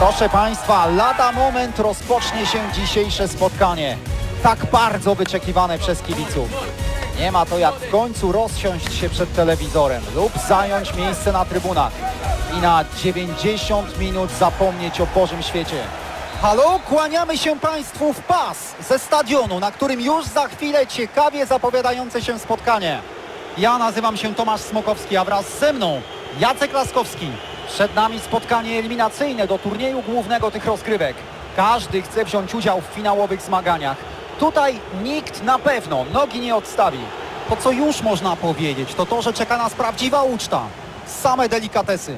Proszę Państwa, lada moment rozpocznie się dzisiejsze spotkanie. Tak bardzo wyczekiwane przez kibiców. Nie ma to jak w końcu rozsiąść się przed telewizorem lub zająć miejsce na trybunach i na 90 minut zapomnieć o Bożym świecie. Halo, kłaniamy się Państwu w pas ze stadionu, na którym już za chwilę ciekawie zapowiadające się spotkanie. Ja nazywam się Tomasz Smokowski, a wraz ze mną Jacek Laskowski. Przed nami spotkanie eliminacyjne do turnieju głównego tych rozgrywek. Każdy chce wziąć udział w finałowych zmaganiach. Tutaj nikt na pewno nogi nie odstawi. To co już można powiedzieć, to to, że czeka nas prawdziwa uczta. Same delikatesy.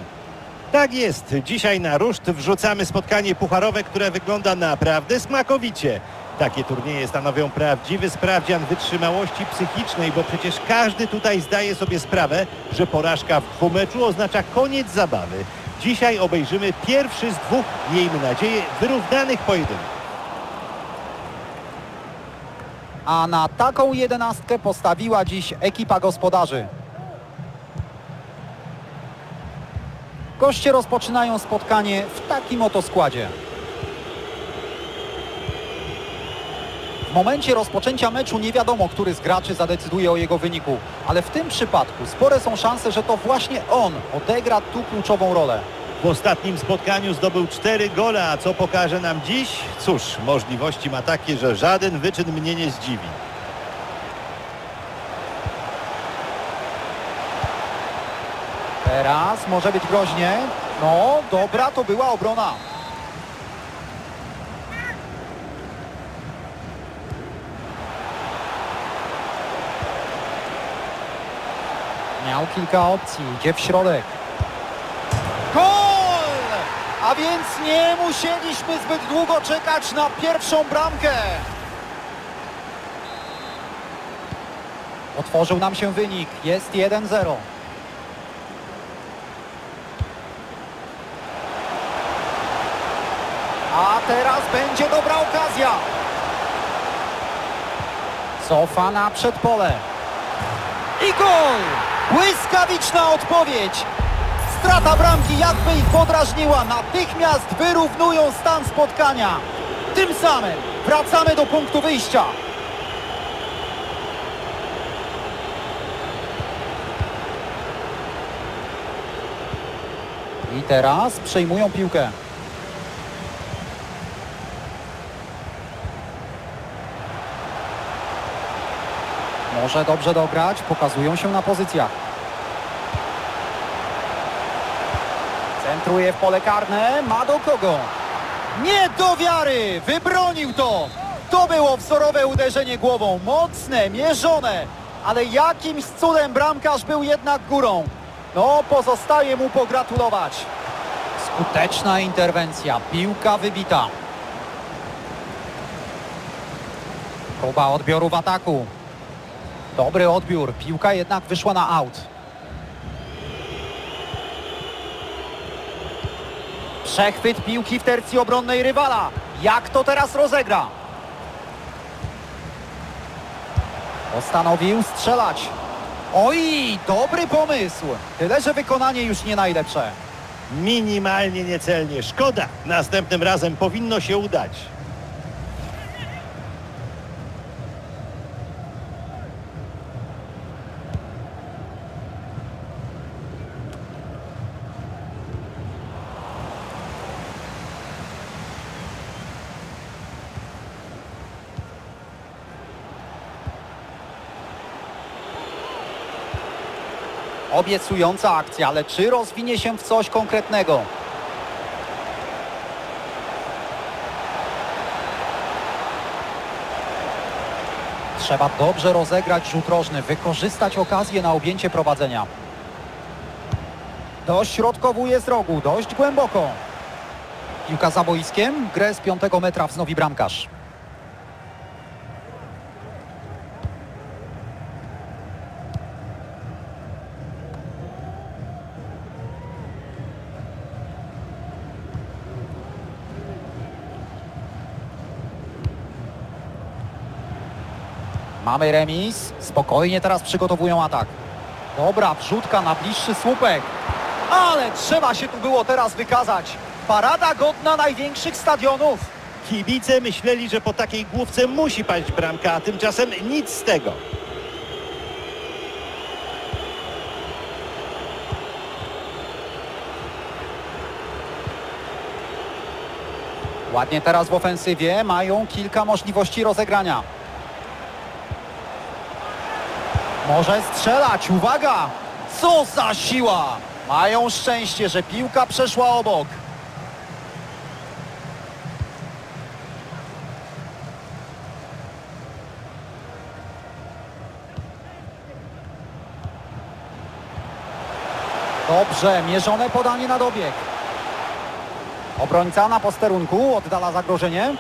Tak jest. Dzisiaj na ruszt wrzucamy spotkanie pucharowe, które wygląda naprawdę smakowicie. Takie turnieje stanowią prawdziwy sprawdzian wytrzymałości psychicznej, bo przecież każdy tutaj zdaje sobie sprawę, że porażka w dwumeczu oznacza koniec zabawy. Dzisiaj obejrzymy pierwszy z dwóch, miejmy nadzieję, wyrównanych pojedynków. A na taką jedenastkę postawiła dziś ekipa gospodarzy. Goście rozpoczynają spotkanie w takim oto składzie. W momencie rozpoczęcia meczu nie wiadomo, który z graczy zadecyduje o jego wyniku, ale w tym przypadku spore są szanse, że to właśnie on odegra tu kluczową rolę. W ostatnim spotkaniu zdobył cztery gole, a co pokaże nam dziś? Cóż, możliwości ma takie, że żaden wyczyn mnie nie zdziwi. Teraz może być groźnie. No, dobra to była obrona. Miał kilka opcji, idzie w środek. Gol! A więc nie musieliśmy zbyt długo czekać na pierwszą bramkę. Otworzył nam się wynik, jest 1-0. A teraz będzie dobra okazja. Cofa na przedpole. I gol! Błyskawiczna odpowiedź. Strata bramki jakby ich podrażniła. Natychmiast wyrównują stan spotkania. Tym samym wracamy do punktu wyjścia. I teraz przejmują piłkę. Może dobrze dograć, pokazują się na pozycjach. Centruje w pole karne, ma do kogo? Nie do wiary! Wybronił to! To było wzorowe uderzenie głową, mocne, mierzone, ale jakimś cudem bramkarz był jednak górą. No, pozostaje mu pogratulować. Skuteczna interwencja, piłka wybita. Próba odbioru w ataku. Dobry odbiór, piłka jednak wyszła na aut. Przechwyt piłki w tercji obronnej rywala. Jak to teraz rozegra? Postanowił strzelać. Oj, dobry pomysł. Tyle, że wykonanie już nie najlepsze. Minimalnie niecelnie. Szkoda. Następnym razem powinno się udać. Obiecująca akcja, ale czy rozwinie się w coś konkretnego? Trzeba dobrze rozegrać rzut rożny, wykorzystać okazję na objęcie prowadzenia. Dośrodkowuje z rogu, dość głęboko. Piłka za boiskiem, grę z piątego metra wznowi bramkarz. Mamy remis. Spokojnie teraz przygotowują atak. Dobra, wrzutka na bliższy słupek. Ale trzeba się tu było teraz wykazać. Parada godna największych stadionów. Kibice myśleli, że po takiej główce musi paść bramka, a tymczasem nic z tego. Ładnie teraz w ofensywie, mają kilka możliwości rozegrania. Może strzelać, uwaga! Co za siła! Mają szczęście, że piłka przeszła obok. Dobrze, mierzone podanie na dobieg. Obrońca na posterunku oddala zagrożenie.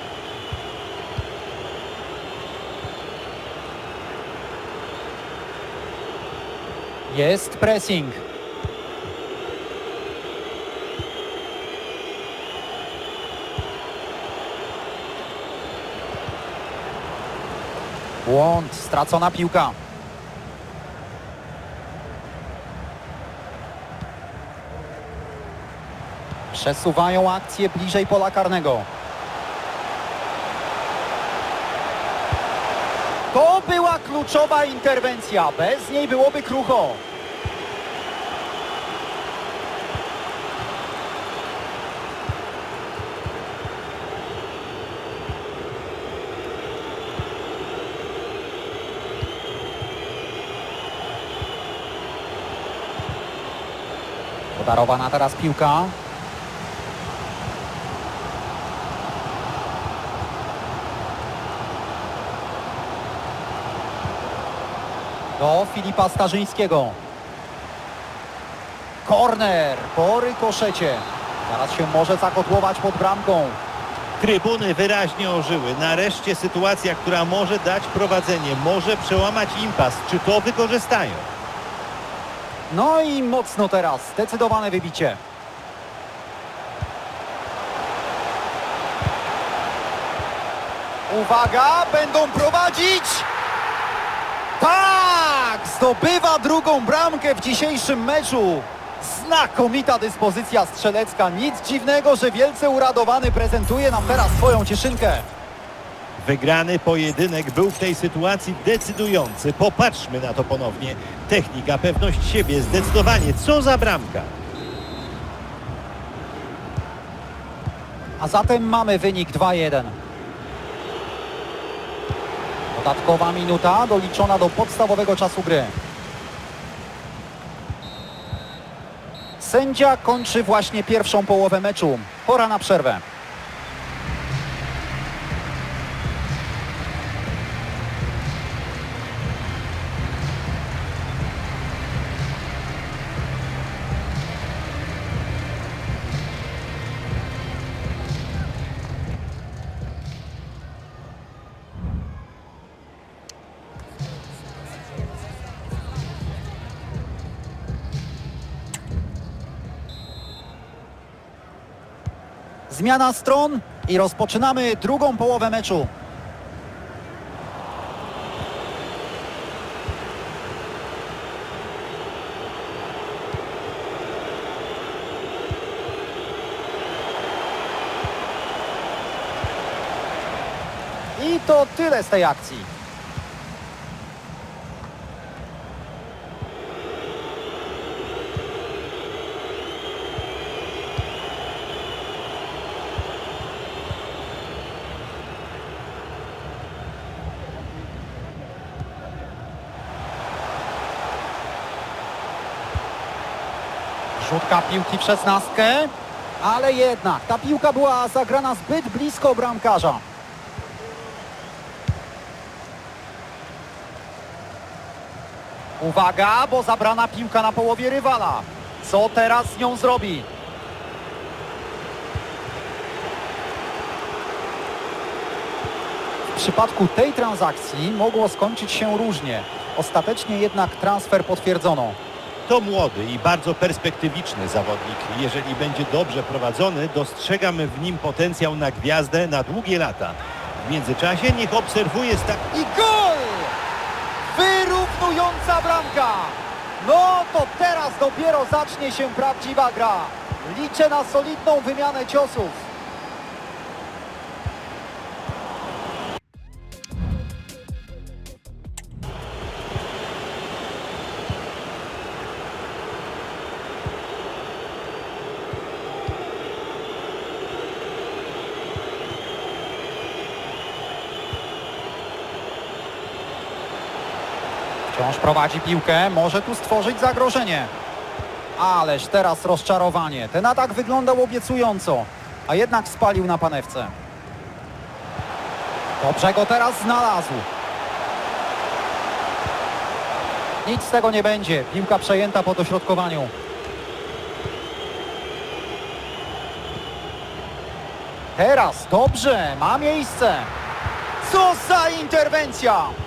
Jest pressing. Błąd, stracona piłka. Przesuwają akcję bliżej pola karnego. To była kluczowa interwencja. Bez niej byłoby krucho. Podarowana teraz piłka. Do Filipa Starzyńskiego. Korner po rykoszecie. Zaraz się może zakotłować pod bramką. Trybuny wyraźnie ożyły. Nareszcie sytuacja, która może dać prowadzenie, może przełamać impas. Czy to wykorzystają? No i mocno teraz. Zdecydowane wybicie. Uwaga, będą prowadzić! Tak! Zdobywa drugą bramkę w dzisiejszym meczu. Znakomita dyspozycja strzelecka. Nic dziwnego, że wielce uradowany prezentuje nam teraz swoją cieszynkę. Wygrany pojedynek był w tej sytuacji decydujący. Popatrzmy na to ponownie. Technika, pewność siebie, zdecydowanie. Co za bramka? A zatem mamy wynik 2-1. Dodatkowa minuta doliczona do podstawowego czasu gry. Sędzia kończy właśnie pierwszą połowę meczu. Pora na przerwę. Zmiana stron i rozpoczynamy drugą połowę meczu. I to tyle z tej akcji. Rzutka piłki w szesnastkę, ale jednak ta piłka była zagrana zbyt blisko bramkarza. Uwaga, bo zabrana piłka na połowie rywala. Co teraz z nią zrobi? W przypadku tej transakcji mogło skończyć się różnie. Ostatecznie jednak transfer potwierdzono. To młody i bardzo perspektywiczny zawodnik. Jeżeli będzie dobrze prowadzony, dostrzegamy w nim potencjał na gwiazdę na długie lata. W międzyczasie niech obserwuje sta... I gol! Wyrównująca bramka! No to teraz dopiero zacznie się prawdziwa gra. Liczę na solidną wymianę ciosów. Wciąż prowadzi piłkę, może tu stworzyć zagrożenie. Ależ teraz rozczarowanie. Ten atak wyglądał obiecująco, a jednak spalił na panewce. Dobrze go teraz znalazł. Nic z tego nie będzie. Piłka przejęta po dośrodkowaniu. Teraz dobrze, ma miejsce. Co za interwencja!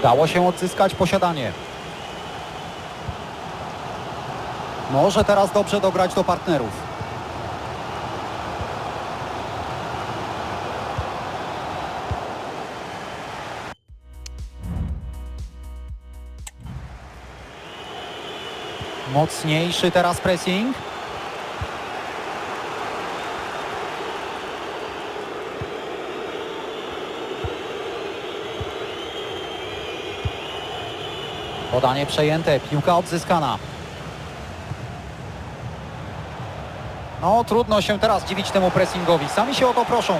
Udało się odzyskać posiadanie. Może teraz dobrze dograć do partnerów. Mocniejszy teraz pressing. Podanie przejęte, piłka odzyskana. No trudno się teraz dziwić temu pressingowi. Sami się o to proszą.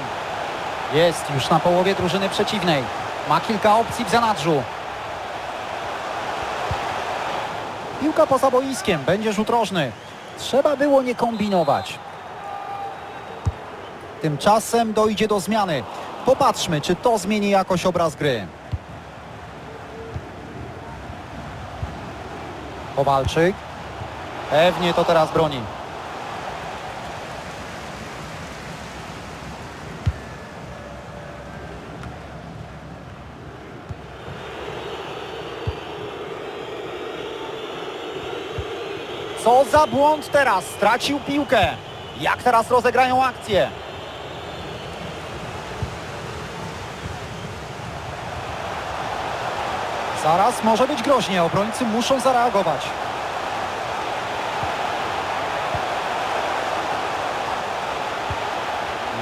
Jest już na połowie drużyny przeciwnej. Ma kilka opcji w zanadrzu. Piłka poza boiskiem, będzie rzut rożny. Trzeba było nie kombinować. Tymczasem dojdzie do zmiany. Popatrzmy, czy to zmieni jakoś obraz gry. Kowalczyk. Pewnie to teraz broni. Co za błąd teraz? Stracił piłkę. Jak teraz rozegrają akcję? Zaraz może być groźnie. Obrońcy muszą zareagować.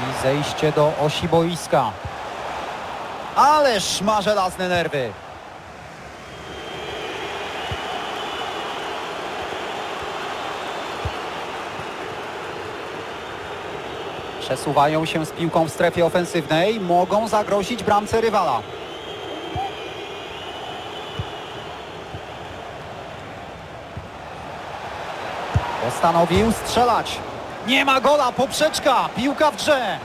I zejście do osi boiska. Ależ ma żelazne nerwy. Przesuwają się z piłką w strefie ofensywnej. Mogą zagrozić bramce rywala. Postanowił strzelać. Nie ma gola, poprzeczka, piłka w grze.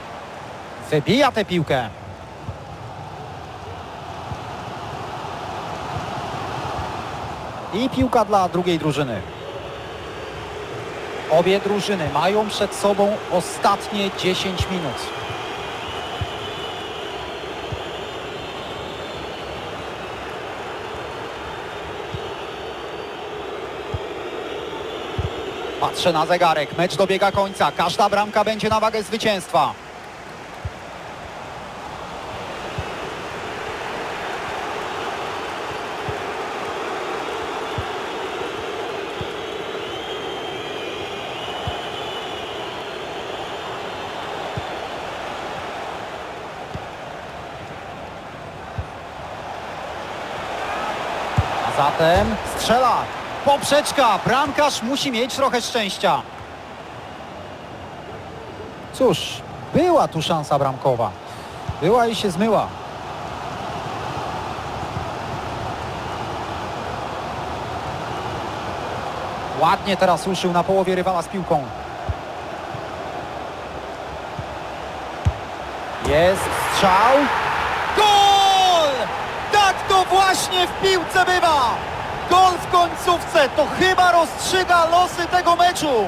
Wybija tę piłkę. I piłka dla drugiej drużyny. Obie drużyny mają przed sobą ostatnie 10 minut. Patrzę na zegarek, mecz dobiega końca. Każda bramka będzie na wagę zwycięstwa. A zatem strzela. Poprzeczka. Bramkarz musi mieć trochę szczęścia. Cóż, była tu szansa bramkowa. Była i się zmyła. Ładnie teraz ruszył na połowie rywala z piłką. Jest strzał. Gol! Tak to właśnie w piłce bywa! Gol w końcówce to chyba rozstrzyga losy tego meczu.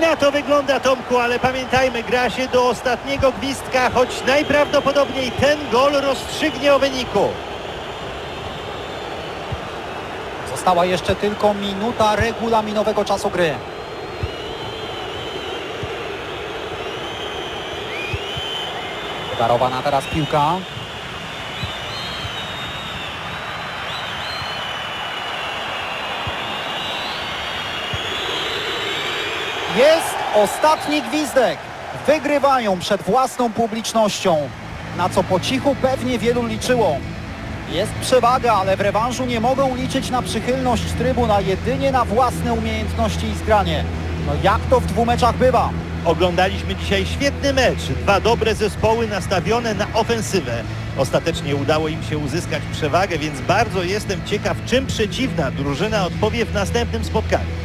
Na to wygląda Tomku, ale pamiętajmy, gra się do ostatniego gwizdka, choć najprawdopodobniej ten gol rozstrzygnie o wyniku. Została jeszcze tylko minuta regulaminowego czasu gry. Darowana teraz piłka. Jest ostatni gwizdek. Wygrywają przed własną publicznością, na co po cichu pewnie wielu liczyło. Jest przewaga, ale w rewanżu nie mogą liczyć na przychylność trybun, a jedynie na własne umiejętności i zgranie. No jak to w dwóch meczach bywa? Oglądaliśmy dzisiaj świetny mecz. Dwa dobre zespoły nastawione na ofensywę. Ostatecznie udało im się uzyskać przewagę, więc bardzo jestem ciekaw, czym przeciwna drużyna odpowie w następnym spotkaniu.